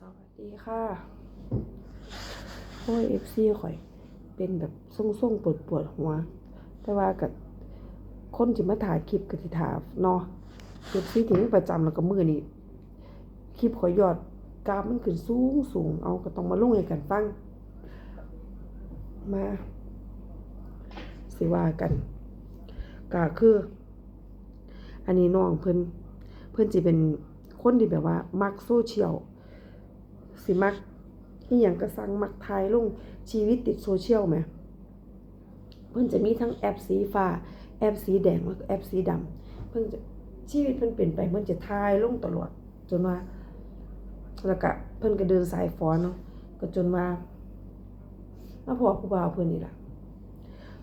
สวัสดีค่ะโอ้ยเอฟซีข่อย เป็นแบบส่งๆปวดปวดๆหัว แต่ว่ากับคนที่มาถ่ายคลิปกับที่ถ่ายเนาะเอฟซีที่ประจำแล้วก็มือนี่คลิปข่อยยอดกราฟมันขึ้นสูงสูงเอาก็ต้องมาลงให้กันฟัง มา สิว่ากันก็คือ อันนี้น้องเพิ่นเพิ่นสิเป็นคนที่แบบว่า มักโซเชียล สิมักอีหยังก็สั่งมักถ่ายลงชีวิตติดโซเชียลแหมเพิ่นจะมีทั้งแอปสีฟ้าแอปสีแดงแล้วก็แอปสีดำเพิ่นจะชีวิตเพิ่นเปลี่ยนไปเพิ่นจะถ่ายลงตลอดจนว่าแล้วก็เพิ่นก็เดินสายฟ้อนเนาะก็จนว่ามาพอผู้บ่าวเพิ่นนี่ล่ะ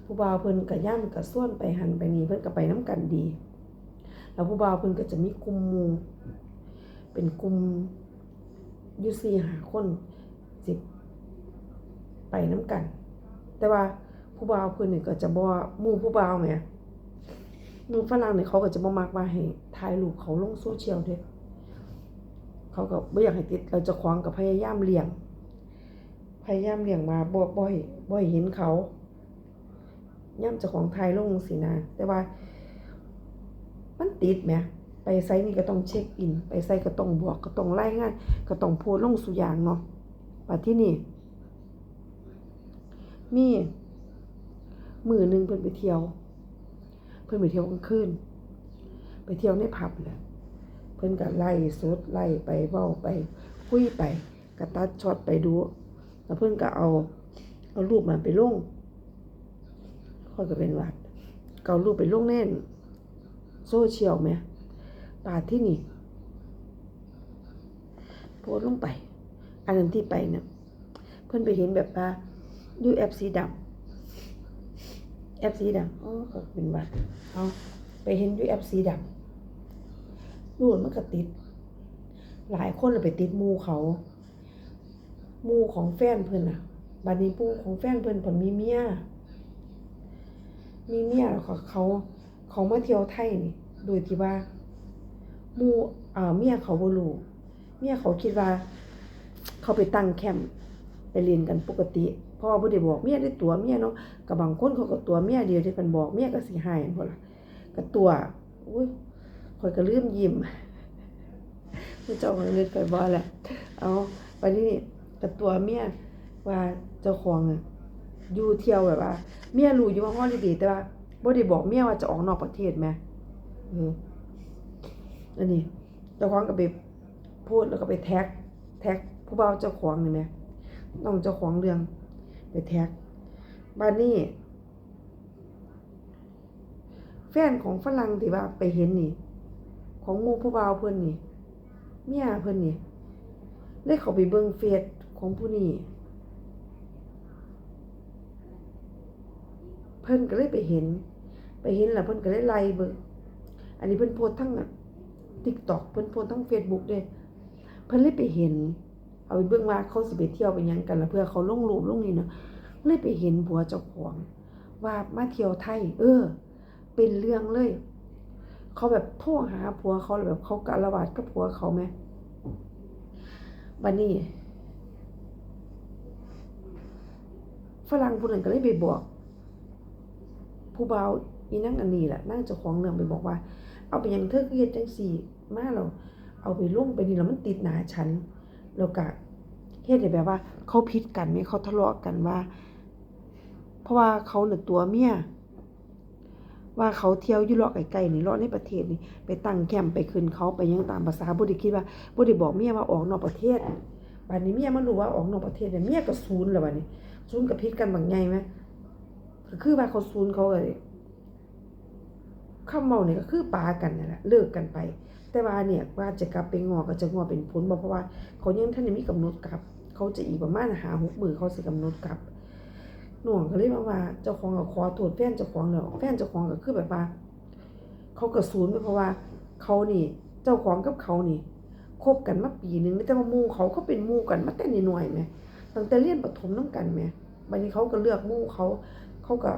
ผู้บ่าวเพิ่นก็ย่ํก็ส่วนไปหันไปนี่เพิ่นก็ไปนํกันดี แล้วผู้บ่าวเพิ่นก็จะมีกลุ่มหมู่เป็นกลุ่ม อยู่สี่หาคนสิไปน้ำกัน แต่ว่าผู้บ่าวเพิ่นนี่ก็จะบ่หมู่ผู้บ่าวแหมหมู่ฝรั่งเนี่ยเขาก็จะบ่มักว่าให้ถ่ายรูปเขาลงโซเชียลเด้เขาก็บ่อยากให้ติดเราจะควางก็พยายามเลี่ยง พยายามเลี่ยงว่าบ่บ่ให้บ่ให้เห็นเขาย่ำจ้าของถ่ายลงสินะแต่ว่า มันติดแหม ไปไซนี่ก็ต้องเช็คอิน ไปไซก็ต้องบวกก็ต้องรายงานก็ต้องโพสต์ลงสุอย่างเนาะปัดที่นี่ มีมือหนึ่งเพิ่นไปเที่ยว เพิ่นไปเที่ยวกลางคืนไปเที่ยวในผับแหละเพิ่นก็ไล่สดไล่ไปเว้าไป คุยไปก็ตัดช็อตไปดูแล้วเพิ่นก็เอาเอารูปมันไปลงค่อยก็เป็นวัดเอารูปไปลงแน่นโซเชียลแหม ปาที่นี่โพสลงไป อันนั้นที่ไปเนี่ยเพื่อนไปเห็นแบบว่ายูแอปสีดำแอปสีดำอ๋อก็เป็นวัดเอาไปเห็นยูแอปสีดำนู่นมันก็ติด หลายคนเลยไปติดมูเขา มูของแฟนเพื่อนอะบัดนี้ปูของแฟนเพื่อนผลมีเมียมีเมียแล้วเขาเขามาเที่ยวไทยนี่ โดยที่ว่า มูอ่าเมียเขาบ่รู้เมียเขาคิดว่า เขาไปตั้งแคมป์ไปเรียนกันปกติพ่อบ่ได้บอกเมียได้ตัวเมียเนาะกับบางคนเขาก็ตัวเมียเดียวที่เพิ่นบอกเมียก็สิหายบ่ล่ะก็ตัวอุ้ยข่อยก็ลืมยิ้มผู้เจ้าของเงินข่อยบ่แหละเอาไปนี่ก็ตัวเมียว่าเจ้าของอะอยู่เที่ยวแบบว่า เมียรู้อยู่ว่าฮอลิเดย์แต่ว่าบ่ได้บอกเมียว่าจะออกนอกประเทศแหมเออ อันนี้เจ้าของก็ไปพูดแล้วก็ไปแท็ก แท็กผู้บ่าวเจ้าของนี่ไหมน้องเจ้าของเรื่อง ไปแท็กบ้านนี้แฟนของฝรั่งที่ว่าไปเห็นนี่ ของหมู่ผู้บ่าวเพิ่อนนี่เมียเพิ่อนนี่ได้เขาไปเบิ่งเฟซของผู้นี้เพิ่นก็เลยไปเห็น ไปเห็นแล้วเพิ่นก็เลยไล่เบิ่งอันนี้เพิ่นโพสต์ทั้ง ต์ทั้ง TikTok เพิ่นโพสต์ทั้ง Facebook เด้เพิ่นเลยไปเห็น เอาไปเบิ่งว่าเขาสิไปเที่ยวไปยังกันแล้วเพื่อเขาลงรูปลงนี่เนาะเลยไปเห็นผัวเจ้าของว่ามาเที่ยวไทย เออ เป็นเรื่องเลย เขาแบบโทรหาผัวเขาแบบเขากะระบาดกับผัวเขาไหมบัดนี้ฝรั่งผู้นั้นก็เลยไปบอก ผู้บ่าอีนั่งอันนี้แหละนั่งเจ้าของเรื่องไปบอกว่า เอาไปยังเธอคือเฮ็ดจังซี่มาแล้วเอาไปลุ่งไปนี่แล้วมันติดหนาฉันแล้วก็เฮ็ดให้แบบว่า เขาผิดกันไหมเขาทะเลาะกันว่า เพราะว่าเขาน่ะตัวเมียว่าเขาเที่ยวอยู่เลาะไกลๆนี่เลาะในประเทศนี่ไปตั้งแคมป์ไปขึ้นเขาไปยังตามภาษาบ่ได้คิดว่าบ่ได้บอกเมียว่าออกนอกประเทศบัดนี้เมียมันรู้ว่าออกนอกประเทศเนี่ยเมียก็ศูนย์แล้วบัดนี้ศูนย์กับผิดกันบางใหญ่ไหมคือว่าเขาศูนย์เขาก็เลย คำเมาเนี่ยก็คือปากันนั่นแหละเลิกกันไป แต่ว่าเนี่ยว่าจะกลับไปงอก็จะงอเป็นผลบ่เพราะว่า เขายังท่านยังมีกำหนดกลับ เขาจะอีกประมาณหาหกมือเขาสิกำหนดกลับหน่วงก็เลยมาว่าเจ้าของก็ขอโทษแฟนเจ้าของแล้วแฟนเจ้าของก็คือแบบว่า เขาก็สูญไปเพราะว่า เขานี่ เจ้าของกับเขานี่คบกันมาปีหนึ่งแต่ว่าหมู่เขาเขาเป็นหมู่กันมาแต่นิหน่อยแหมตั้งแต่เรียนประถมนํกันแหมบัดนี้เขาก็เลือกหมู่เขาเขาก็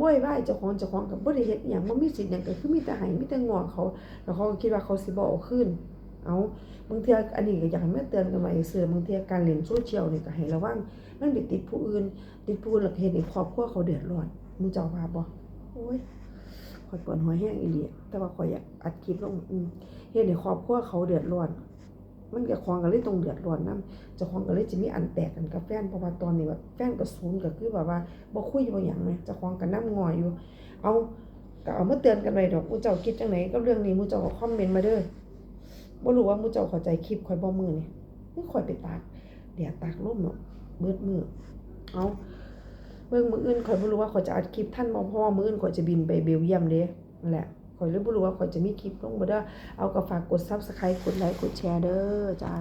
บ่อยว่าเจ้าของเจ้าของกับบ่ได้เฮ็ดอิหยังบ่มีสิทธิ์หยังก็คือมีแต่ให้มีแต่งอเขา แล้วเขาก็คิดว่าเขาสิบ่เอาคืนเอาบางเทื่ออันนี้ก็อยากให้มาเตือนกันไว้ซื่อบางเทื่อการเล่นโซเชียลนี่ก็ให้ระวังมันไปติดผู้อื่น ติดผู้อื่นแล้วเฮ็ดให้ครอบครัวเขาเดือดร้อนมึงเจ้าว่าบ่โอ้ยข่อยปวดหัวแห้งอีหลีแต่ว่าข่อยอยากอัดคลิปลงอืมเฮ็ดให้ครอบครัวเขาเดือดร้อน มันเจ้าของก็เลยต้องเดือดร้อนนํเจ้าของก็เลยสิมีอันแตกกันกับแฟนเพราะว่าตอนนี้แบบแฟนก็ศูนย์ก็คือแบบว่าบ่คุยบ่หยังแหมเจ้าของก็นำงอยอยู่ เอาก็เอามาเตือนกันไว้ดอกมูเจ้าคิดจังไดกับเรื่องนี้มูเจ้าก็คอมเมนต์มาเด้อบ่รู้ว่ามูเจ้าเข้าใจคลิปข่อยบ่มื้อนี่นี่ข่อยไปตากแดดตากลมเนาะเบิดมือเอาเบิ่งมืออื่นข่อยบ่รู้ว่าข่อยจะอัดคลิปทันบ่เพราะว่ามืออื่นข่อยจะบินไปเบลเยียมเด้นั่นแหละ ข่อยเลยบ่รู้ว่าข่อยจะมีคลิปลงบ่เด้อเอาก็ฝากกด Subscribe กดไลค์กดแชร์เด้อจ้า